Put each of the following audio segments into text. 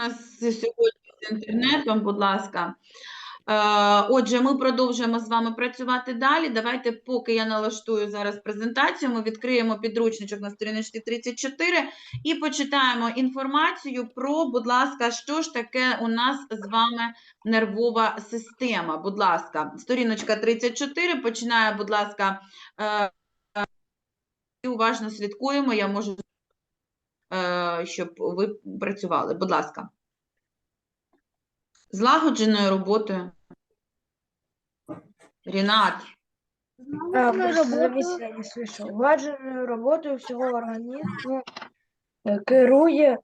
нас сьогодні з інтернетом, будь ласка. Е, Отже, ми продовжуємо з вами працювати далі. Давайте, поки я налаштую зараз презентацію, ми відкриємо підручничок на сторіночці 34 і почитаємо інформацію про, будь ласка, що ж таке у нас з вами нервова система. Будь ласка, сторіночка 34, починає, будь ласка, е, е, уважно слідкуємо. Я можу, щоб ви працювали. Будь ласка. Злагодженою роботою. Рінат. Владженою роботою всього організму е, керує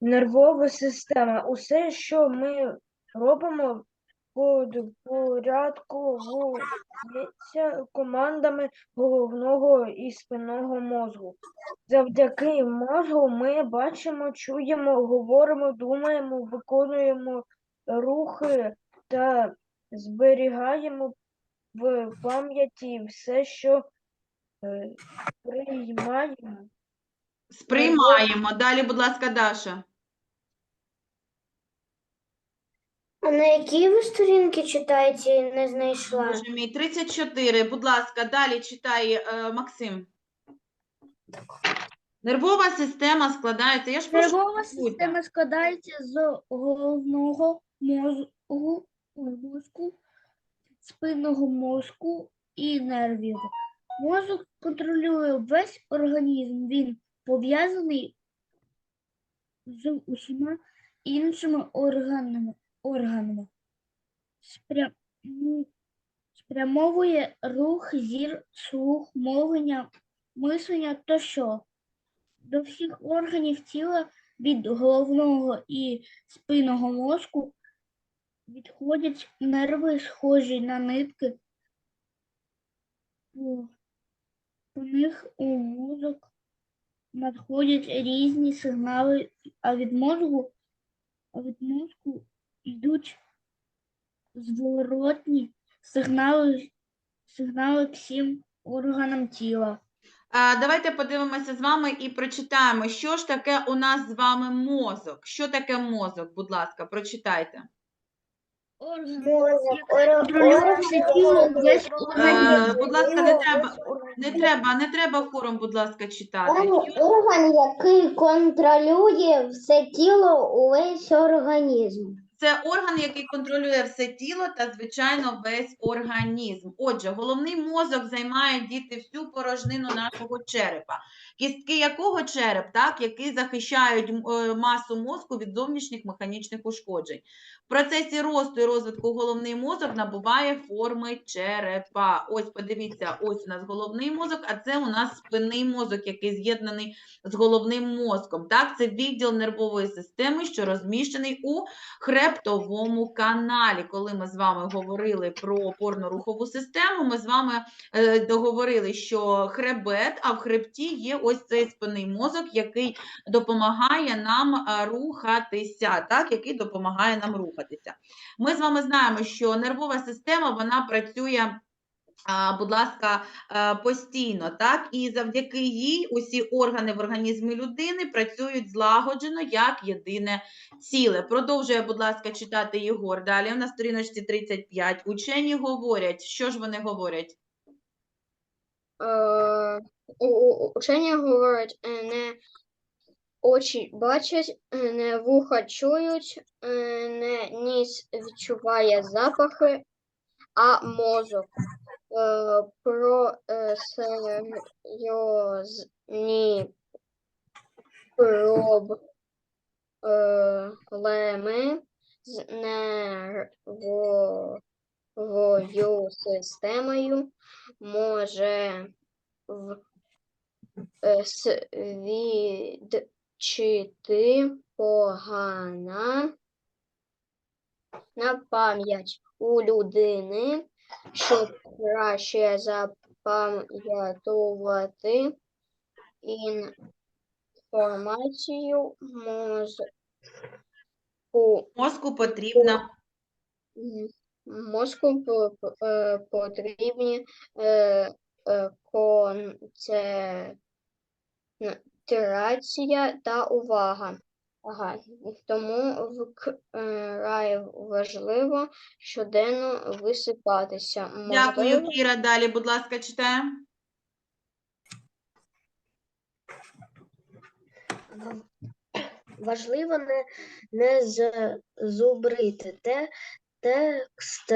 нервова система. Усе, що ми робимо, підпорядковується командами головного і спинного мозку. Завдяки мозгу ми бачимо, чуємо, говоримо, думаємо, виконуємо рухи та зберігаємо в пам'яті все, що е, приймаємо. сприймаємо. Далі, будь ласка, Даша. А на якій ви сторінки читаєте, не знайшла? Боже мій, 34. Будь ласка, далі читає е, Максим. Нервова система складається. Я ж прошу, Нервова слухайте. система складається з головного мозку, мозку, спинного мозку і нервів. Мозок контролює весь організм. Він пов'язаний з усіма іншими органами. Органами. Спрямовує рух, зір, слух, мовлення, мислення тощо. До всіх органів тіла від головного і спинного мозку відходять нерви, схожі на нитки. По них у мозок надходять різні сигнали, а від мозку, а від мозку йдуть зворотні сигнали, сигнали к всім органам тіла. А, давайте подивимося з вами і прочитаємо, що ж таке у нас з вами мозок. Що таке мозок, будь ласка, прочитайте. Орган, контролює все тіло, весь Е, організм. будь ласка, не треба, не треба, не треба хором, будь ласка, читати. Орган, який контролює все тіло, увесь організм. Це орган, який контролює все тіло та, звичайно, весь організм. Отже, головний мозок займає діти всю порожнину нашого черепа. Кістки якого череп, так, які захищають е, масу мозку від зовнішніх механічних ушкоджень. В процесі росту і розвитку головний мозок набуває форми черепа. Ось подивіться, ось у нас головний мозок, а це у нас спинний мозок, який з'єднаний з головним мозком. Так, це відділ нервової системи, що розміщений у хребтовому каналі. Коли ми з вами говорили про опорно-рухову систему, ми з вами е, договорили, що хребет, а в хребті є ось цей спинний мозок, який допомагає нам е, рухатися, так, який допомагає нам рухатися. Ми з вами знаємо, що нервова система вона працює. Будь ласка, е, постійно, так і завдяки їй усі органи в організмі людини працюють злагоджено як єдине ціле. Продовжує, будь ласка, читати Єгор. Далі на сторіночці 35. Учені говорять, що ж вони говорять? У- Учені говорять, е, не очі бачать, е, не вуха чують, не ніс відчуває запахи, а мозок. Про серйозні проблеми з нервовою системою може е, свідчити погана на пам'ять у людини, щоб краще запам'ятовувати інформацію мозку. Мозку потрібна Мозку е, потрібні е, е, концентрація та увага. Ага. Тому вкрай важливо щоденно висипатися. Дякую, Кіра. Далі, будь ласка, читаємо. Важливо не, не зубрити те, текст,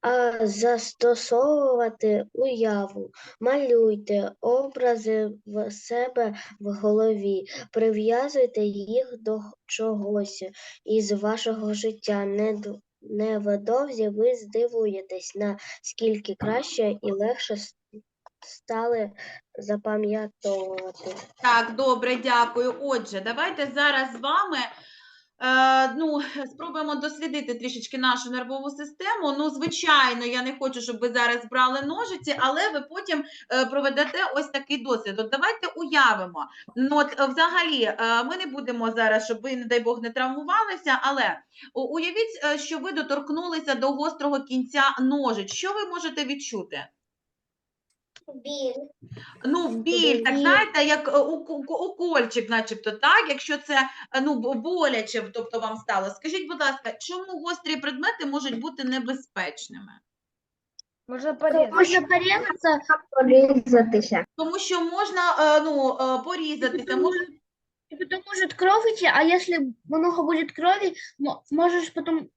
а застосовувати уяву. Малюйте образи в себе в голові, прив'язуйте їх до чогось із вашого життя. Не- Невдовзі ви здивуєтесь, наскільки краще і легше стали запам'ятовувати. Так, добре, дякую. Отже, давайте зараз з вами ну, спробуємо дослідити трішечки нашу нервову систему. Ну, звичайно, я не хочу, щоб ви зараз брали ножиці, але ви потім е, проведете ось такий дослід. От давайте уявимо. Ну, от, е, взагалі, е, ми не будемо зараз, щоб ви, не дай Бог, не травмувалися, але уявіть, е, що ви доторкнулися до гострого кінця ножиць. Що ви можете відчути? Біль. Ну, біль, так знаєте, як е, укольчик, начебто, так, якщо це е, ну, боляче, тобто вам стало. Скажіть, будь ласка, чому гострі предмети можуть бути небезпечними? Можна порізати. Можно порезаться, порізатися. Тому що можна е, ну, порізатися, може и потом может кровь а если много будет крови, мо- можешь потом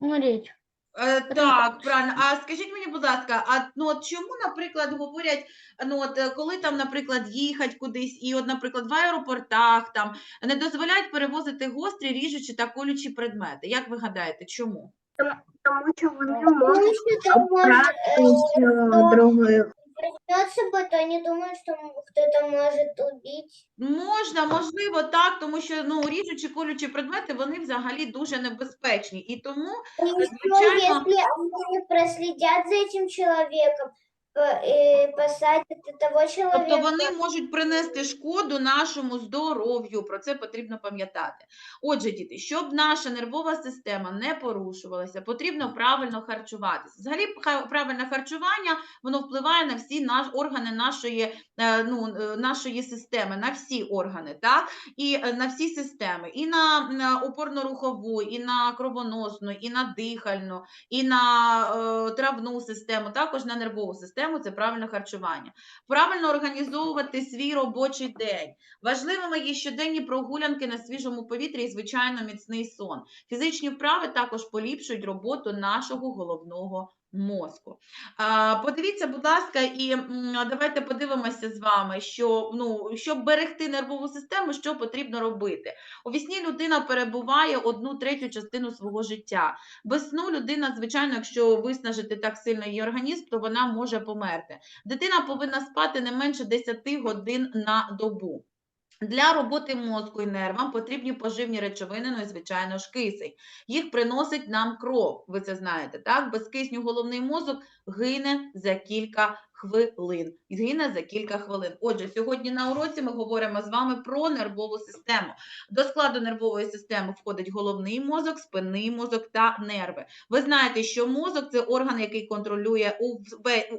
умереть. Е, Так, правильно. А скажіть мені, будь ласка, а ну от чому, наприклад, говорять, ну от е, коли там, наприклад, їхать кудись, і от, наприклад, в аеропортах там не дозволяють перевозити гострі, ріжучі та колючі предмети? Як ви гадаєте, чому? Тому що вони можуть другою вернется бы, то они думают, что м- кто-то может убить. Можна, можливо, так, тому що ну ріжучі колючі предмети вони взагалі дуже небезпечні, і тому И ещё, Звичайно. если они проследят за этим человеком, по- и посадят того Тобто вони можуть принести шкоду нашому здоров'ю. Про це потрібно пам'ятати. Отже, діти, щоб наша нервова система не порушувалася, потрібно правильно харчуватися. Взагалі, правильне харчування воно впливає на всі наш, органи нашої, е, ну, е, нашої системи, на всі органи, так? І е, на всі системи, і на, на опорно-рухову, і на кровоносну, і на дихальну, і на е, травну систему, також на нервову систему це правильне харчування. Правильно організовувати свій робочий день. Важливими є щоденні прогулянки на свіжому повітрі і, звичайно, міцний сон. Фізичні вправи також поліпшують роботу нашого головного мозку. Подивіться, будь ласка, і давайте подивимося з вами, що ну, щоб берегти нервову систему, що потрібно робити. У вісні людина перебуває одну третю частину свого життя. Без сну людина, звичайно, якщо виснажити так сильно її організм, то вона може померти. Дитина повинна спати не менше 10 годин на добу. Для роботи мозку і нервам потрібні поживні речовини, ну і звичайно ж кисень. Їх приносить нам кров, ви це знаєте, так? Без кисню головний мозок гине за кілька хвилин. Гине за кілька хвилин. Отже, сьогодні на уроці ми говоримо з вами про нервову систему. До складу нервової системи входить головний мозок, спинний мозок та нерви. Ви знаєте, що мозок це орган, який контролює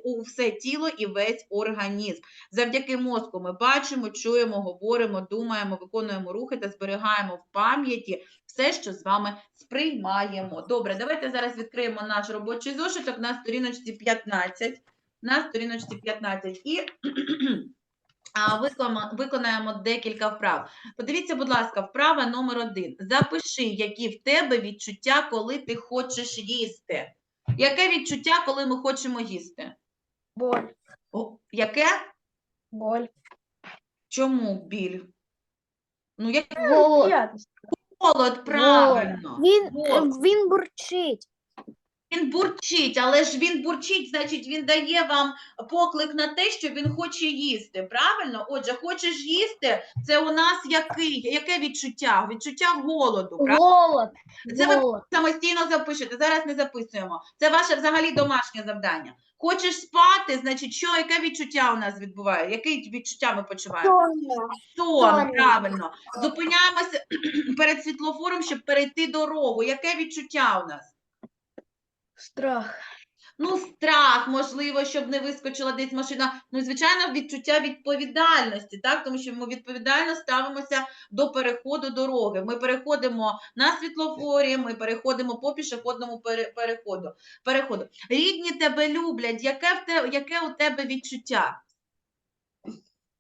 у все тіло і весь організм. Завдяки мозку ми бачимо, чуємо, говоримо, думаємо, виконуємо рухи та зберігаємо в пам'яті все, що з вами сприймаємо. Добре, давайте зараз відкриємо наш робочий зошиток на сторіночці 15. На сторіночці 15 і виконаємо, декілька вправ. Подивіться, будь ласка, вправа номер один. Запиши, які в тебе відчуття, коли ти хочеш їсти. Яке відчуття, коли ми хочемо їсти? Боль. О, яке? Боль. Чому біль? Ну, як Голод. Голод, правильно. Він, Голод. він бурчить. Він бурчить, але ж він бурчить, значить, він дає вам поклик на те, що він хоче їсти. Правильно? Отже, хочеш їсти, це у нас який, яке відчуття? Відчуття голоду. Правильно? Голод. Це ви Голод. самостійно запишете. Зараз не записуємо. Це ваше взагалі домашнє завдання. Хочеш спати, значить, що, яке відчуття у нас відбуває? Яке відчуття ми почуваємо? Сон, Сон. правильно. Зупиняємося перед світлофором, щоб перейти дорогу. Яке відчуття у нас? Страх. Ну, страх, можливо, щоб не вискочила десь машина. Ну, звичайно, відчуття відповідальності, так? Тому що ми відповідально ставимося до переходу дороги. Ми переходимо на світлофорі, ми переходимо по пішохідному переходу. переходу. Рідні тебе люблять. Яке, в те, яке у тебе відчуття?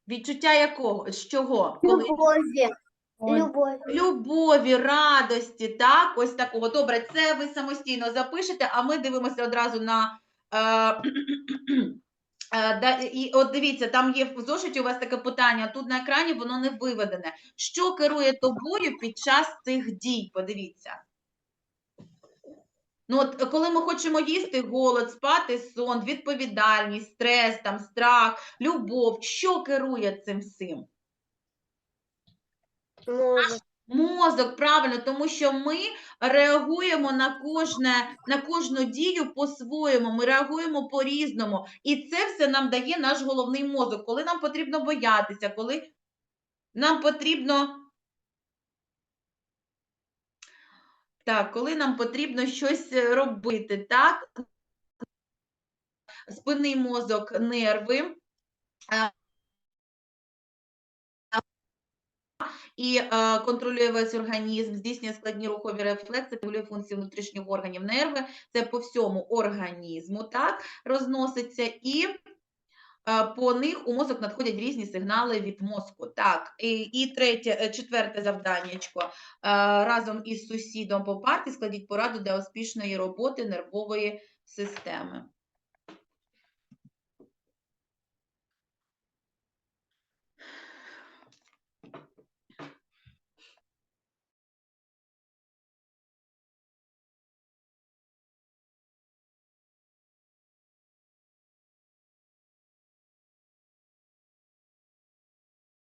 Відчуття якого? З чого? Коли? Любові. Любові. Любові, радості, так, ось такого. Добре, це ви самостійно запишете, а ми дивимося одразу на. Е, е, і от дивіться, там є в зошиті у вас таке питання, тут на екрані воно не виведене. Що керує тобою під час цих дій? Подивіться. Ну, от коли ми хочемо їсти голод, спати сон, відповідальність, стрес, там, страх, любов, що керує цим всім? Мозок. Мозок, правильно, тому що ми реагуємо на кожне, на кожну дію по-своєму, ми реагуємо по-різному. І це все нам дає наш головний мозок, коли нам потрібно боятися, коли нам потрібно. Так, коли нам потрібно щось е, робити, так? Спинний мозок, нерви. а, і е, контролює весь організм, здійснює складні рухові рефлекси, регулює функції внутрішніх органів нерви. Це по всьому організму так розноситься, і е, по них у мозок надходять різні сигнали від мозку. Так, і, і третє, е, четверте завданнячко. Е, разом із сусідом по парті складіть пораду для успішної роботи нервової системи.